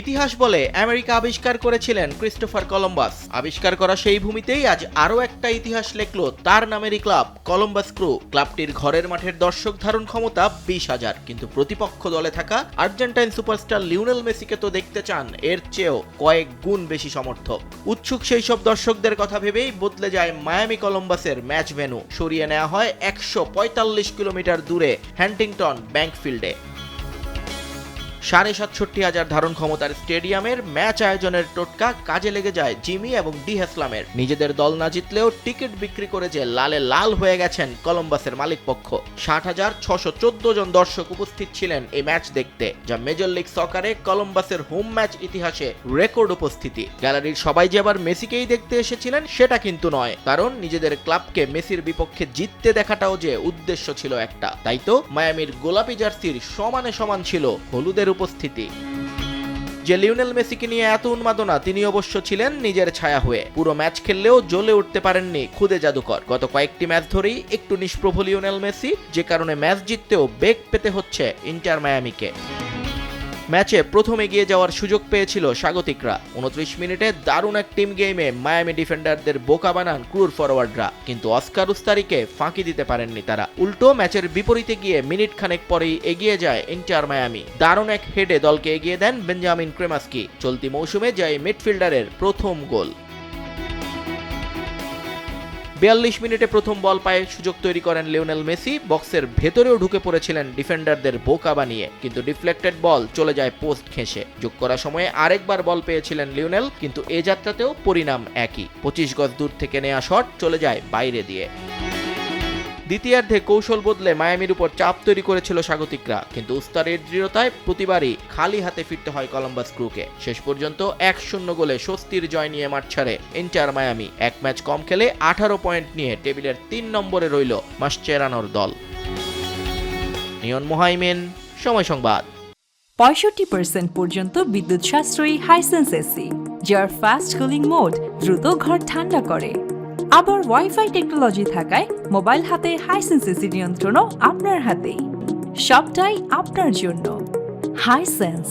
ইতিহাস বলে আমেরিকা আবিষ্কার করেছিলেন ক্রিস্টোফার কলম্বাস। আবিষ্কার করা সেই ভূমিতেই আজ আরও একটা ইতিহাস লেখলো তার নামেরই ক্লাব, কলম্বাস ক্রু। ক্লাবটির ঘরের মাঠের দর্শক ধারণ ক্ষমতা বিশ হাজার, কিন্তু প্রতিপক্ষ দলে থাকা আর্জেন্টাইন সুপারস্টার লিওনেল মেসিকে তো দেখতে চান, এর চেয়েও কয়েক গুণ বেশি সমর্থক। উৎসুক সেই সব দর্শকদের কথা ভেবেই বদলে যায় মায়ামি কলম্বাসের ম্যাচ ভেন্যু। সরিয়ে নেওয়া হয় একশো পঁয়তাল্লিশ কিলোমিটার দূরে হ্যান্টিংটন ব্যাংক ফিল্ডে। সাড়ে সাতষট্টি হাজার ধারণ ক্ষমতার স্টেডিয়ামের ম্যাচ আয়োজনের টোটকা কাজে লেগে যায় জিমি এবং ডি হেসলামের। নিজেদের দল না জিতলেও টিকিট বিক্রি করে যে লালে লাল হয়ে গেছেন কলম্বাসের মালিকপক্ষ। ষাট হাজার ছশো চোদ্দ জন দর্শক উপস্থিত ছিলেন এই ম্যাচ দেখতে, যা মেজর লিগ সকারে কলম্বাসের হোম ম্যাচ ইতিহাসে রেকর্ড উপস্থিতি। গ্যালারির সবাই যে আবার মেসিকেই দেখতে এসেছিলেন সেটা কিন্তু নয়, কারণ নিজেদের ক্লাবকে মেসির বিপক্ষে জিততে দেখাটাও যে উদ্দেশ্য ছিল একটা। তাই তো, মায়ামির গোলাপি জার্সির সমানে সমান ছিল হলুদের উপস্থিতি। যে লিওনেল মেসিকে নিয়ে এত উন্মাদনা, তিনি অবশ্য ছিলেন নিজের ছায়া হয়ে। পুরো ম্যাচ খেললেও জ্বলে উঠতে পারেননি খুদে জাদুকর। গত কয়েকটি ম্যাচ ধরেই একটু নিষ্প্রভ লিওনেল মেসি, যে কারণে ম্যাচ জিততেও বেগ পেতে হচ্ছে ইন্টার মায়ামিকে। ম্যাচে প্রথম এগিয়ে যাওয়ার সুযোগ পেয়েছিল স্বাগতিকরা। উনত্রিশ মিনিটে দারুণ এক টিম গেমে মায়ামি ডিফেন্ডারদের বোকা বানান ক্রুর ফরওয়ার্ডরা কিন্তু অস্কার উস্তারিকে ফাঁকি দিতে পারেননি তারা। উল্টো ম্যাচের বিপরীতে গিয়ে মিনিট খানেক পরেই এগিয়ে যায় ইন্টার মায়ামি। দারুণ এক হেডে দলকে এগিয়ে দেন বেঞ্জামিন ক্রেমাস্কি। চলতি মৌসুমে যায় মিডফিল্ডারের প্রথম গোল। বিয়াল্লিশ মিনিটে প্রথম বল পায়ে সুযোগ তৈরি করেন লিওনেল মেসি। বক্সের ভেতরেও ঢুকে পড়েছিলেন ডিফেন্ডারদের বোকা বানিয়ে, কিন্তু ডিফ্লেক্টেড বল চলে যায় পোস্ট ঘেঁষে। যোগ করার সময়ে আরেকবার বল পেয়েছিলেন লিওনেল, কিন্তু এ যাত্রাতেও পরিণাম একই। পঁচিশ গজ দূর থেকে নেওয়া শট চলে যায় বাইরে দিয়ে। দ্বিতীয়ার্ধে কৌশল বদলে মায়ামির উপর চাপ তৈরি করেছিল স্বাগতিকরা। কিন্তু উস্তারের দৃঢ়তায় প্রতিবারই খালি হাতে ফিরতে হয় কলম্বাস ক্রুকে। শেষ পর্যন্ত এক শূন্য গোলে স্বস্তির জয় নিয়ে মাঠ ছাড়ে ইন্টার মায়ামি। এক ম্যাচ কম খেলে আঠারো পয়েন্ট নিয়ে টেবিলের তিন নম্বরে রইল মাসচেরানোর দল। নিয়ন মোহাইমেন, সময় সংবাদ। পঁয়ষট্টি পার্সেন্ট পর্যন্ত বিদ্যুৎ সাশ্রয়ী হাইসেন্স এসি, যার ফাস্ট কুলিং মোড দ্রুত ঘর ঠান্ডা করে। আবার ওয়াইফাই টেকনোলজি থাকায় মোবাইল হাতে হাইসেন্স এসি নিয়ন্ত্রণও আপনার হাতেই। সবটাই আপনার জন্য। হাইসেন্স